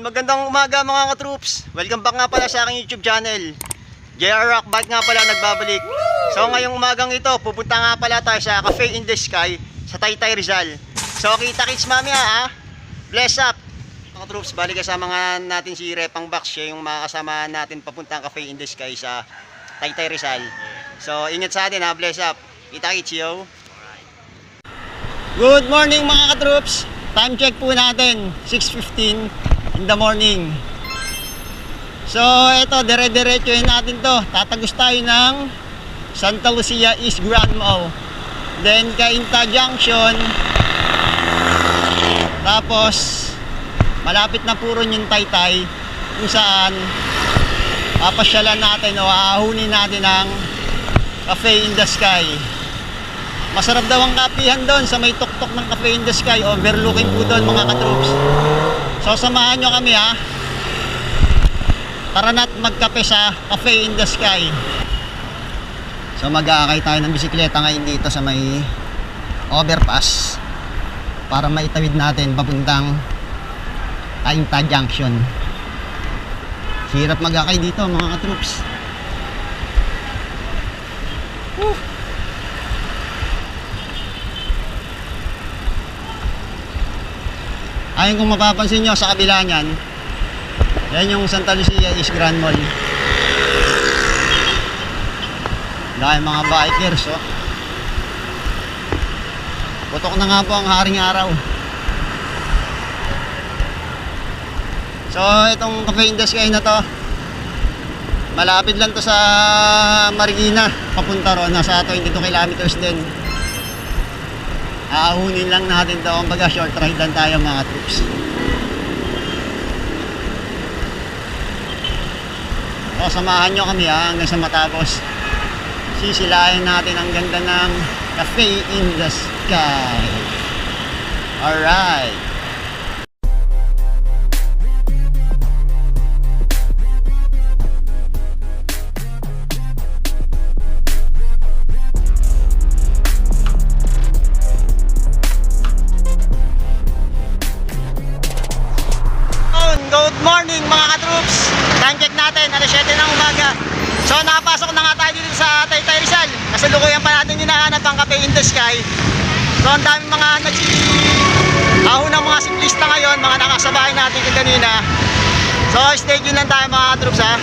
magandang umaga mga ka-troops. Welcome back nga pala sa aking YouTube channel. JR Rock Bike nga pala nagbabalik. So ngayong umagang ito, pupunta nga pala tayo sa Cafe in the Sky sa Taytay Rizal. So kita kits mamaya ha. Bless up. Mga troops, bali kasama nga natin si Repang Box. Siya yung makakasama natin papuntang Cafe in the Sky sa Taytay Rizal. So ingat sa atin ha, bless up. Kita kits yo. Good morning mga ka-troops. Time check po natin, 6.15 in the morning. So, ito, dire-diretsuhin natin to. Tatagos tayo ng Santa Lucia East Grand Mall. Then, Cainta Junction. Tapos, malapit na puron yung Taytay kung saan papasyalan natin o aahunin natin ang Cafe in the Sky. Masarap daw ang kapihan doon sa may tuktok ng Cafe in the Sky. Overlooking po doon mga katroops. So samahan nyo kami ha. Tara na't magkape sa Cafe in the Sky. So mag-aakay tayo ng bisikleta ngayon dito sa may overpass para maitawid natin papuntang Ainta Junction. Hirap mag-akay dito mga katroops. Ayun kung mapapansin nyo sa kabila niyan, yan yung Santa Lucia East Grand Mall. Dahil mga bikers, oh. Putok na nga po ang haring araw. So, itong Cafe in the Sky na to, malapit lang to sa Marikina, papunta ron, nasa 22 kilometers din. Aahunin lang natin to, kumbaga short ride lang tayo mga troops. O, samahan nyo kami ha, hanggang sa matapos. Sisilayan natin ang ganda ng Cafe in the Sky. Alright. Time check natin, alas 7 ng umaga. So nakapasok na nga tayo dito sa Taytay Rizal. Kasalukuyan pa natin yung nahanap ang Cafe in the Sky. So ang daming mga nagsi... Ahon ng mga siklista ngayon, mga nakasabay natin kanina. So stay tuned lang tayo mga ka-troops ha.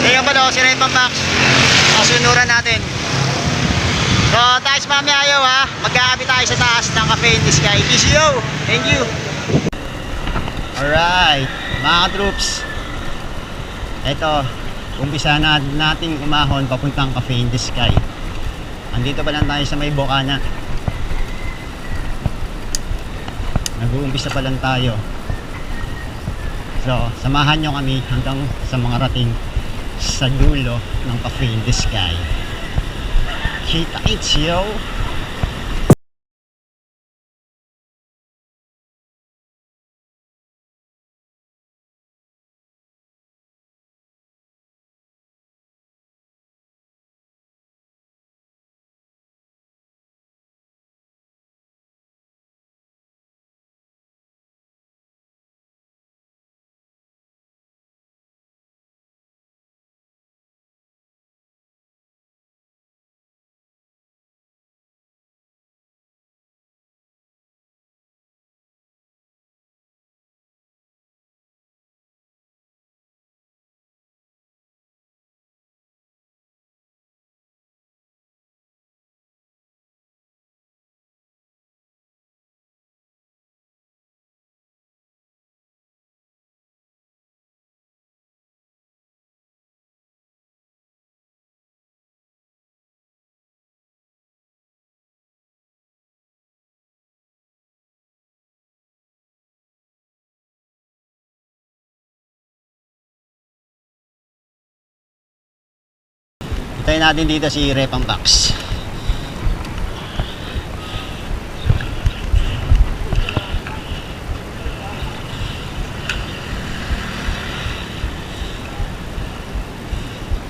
Kaya pala, si Repang Max. Kasunuran natin. So tayo mamaya ayaw ha. Magkakabi tayo sa taas ng Cafe in the Sky. PCO! Thank you! Alright, mga troops. Ito, umpisa na nating umahon papuntang Cafe in the Sky. Andito pa lang tayo sa may Bocana. Nag-uumpisa pa lang tayo. So, samahan nyo kami hanggang sa mga rating sa dulo ng Cafe in the Sky. Kita it's yo! Hintayin natin dito si Repang Box.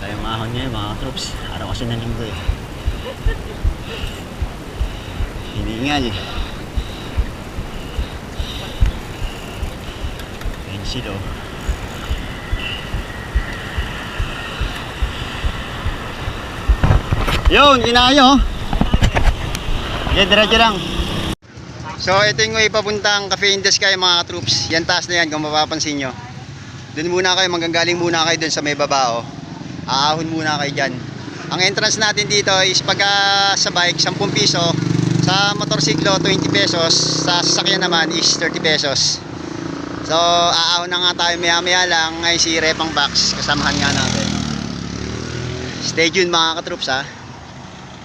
Tayo mahon niya mga troops. Araw kasi ng linggo eh. Hiningal. Ayun sila oh. Yun, yun na kayo. Yan, diretso lang. So, ito yung way papuntang Cafe in the mga troops. Yan taas na yan kung mapapansin nyo. Doon muna kayo, manggagaling muna kayo doon sa may baba oh. Aahon muna kayo dyan. Ang entrance natin dito is pagka sa bike, 10 piso. Sa motorsiklo, 20 pesos. Sa sasakyan naman is 30 pesos. So, aahon na nga tayo maya maya lang. Ngayon si Repang Box, kasamahan nga natin. Stay tuned mga katroops ha.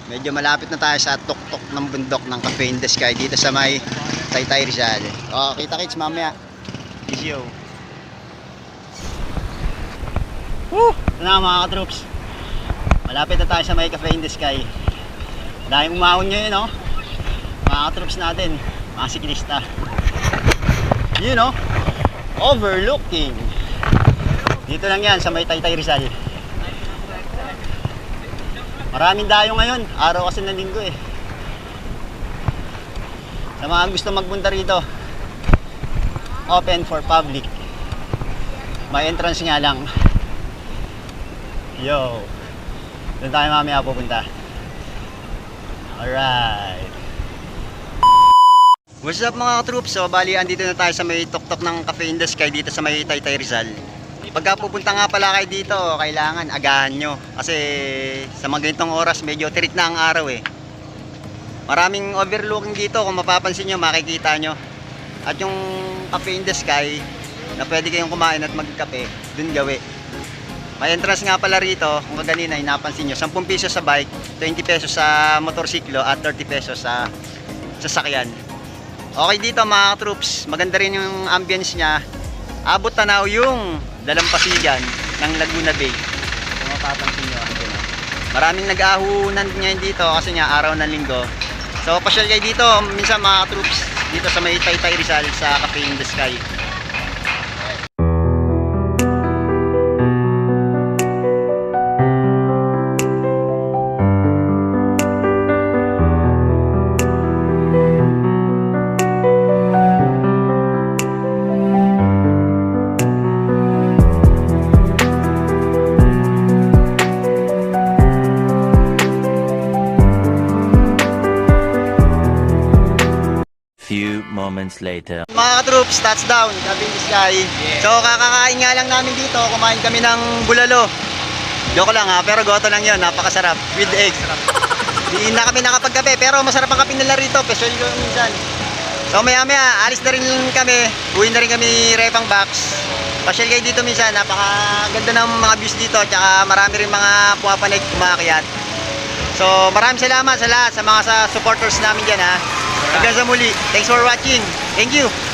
Medyo malapit na tayo sa tuktok ng bundok ng Cafe in the Sky dito sa may Taytay Rizal. O, kita kits mamaya. Easy yo. Woo! Na mga katroops. Malapit na tayo sa may Cafe in the Sky. Dahil umahon nyo yun, no? Mga katroops natin, mga siklista. You know, overlooking. Dito lang yan sa may Taytay Rizal. Maraming dayo ngayon. Araw kasi ng linggo eh. Sa mga gusto magpunta rito, open for public. May entrance nga lang. Yo. Doon tayo mamaya pupunta. Alright. What's up mga troops? So bali andito na tayo sa may tuktok ng Cafe in the Sky dito sa may Taytay Rizal. Pagka pupunta nga pala kayo dito, kailangan agahan nyo. Kasi sa mga ganitong oras, medyo tirik na ang araw eh. Maraming overlooking dito, kung mapapansin nyo, makikita nyo. At yung Cafe in the Sky, na pwede kayong kumain at magkape, dun gawi. May entrance nga pala rito, kung kanina napansin nyo, 10 pesos sa bike, 20 pesos sa motorsiklo, at 30 pesos sa sasakyan. Okay dito mga troops, maganda rin yung ambience niya. Abot tanaw yung dalampasigan ng Laguna Bay. Kung mapapansin nyo. Maraming nag-ahunan ngayon dito kasi nga araw ng linggo. So pasyal kayo dito, minsan mga troops, dito sa may Taytay Rizal sa Cafe in the Sky. Moments later. Mga troops, touchdown, Cafe in the Sky. So kakakain nga lang namin dito, kumain kami ng bulalo. Joke lang ha, pero goto lang yun, napakasarap. With eggs. Di na kami nakapagkape, pero masarap ang kape nila rito, special yung minsan. So maya maya, alis na rin kami, uwi na rin kami repang box. Pasyal kayo dito minsan, napakaganda ng mga views dito, tsaka marami rin mga pumapanig, kumakyat. So maraming salamat sa lahat, sa mga sa supporters namin dyan ha. Hanggang sa muli, thanks for watching. Thank you.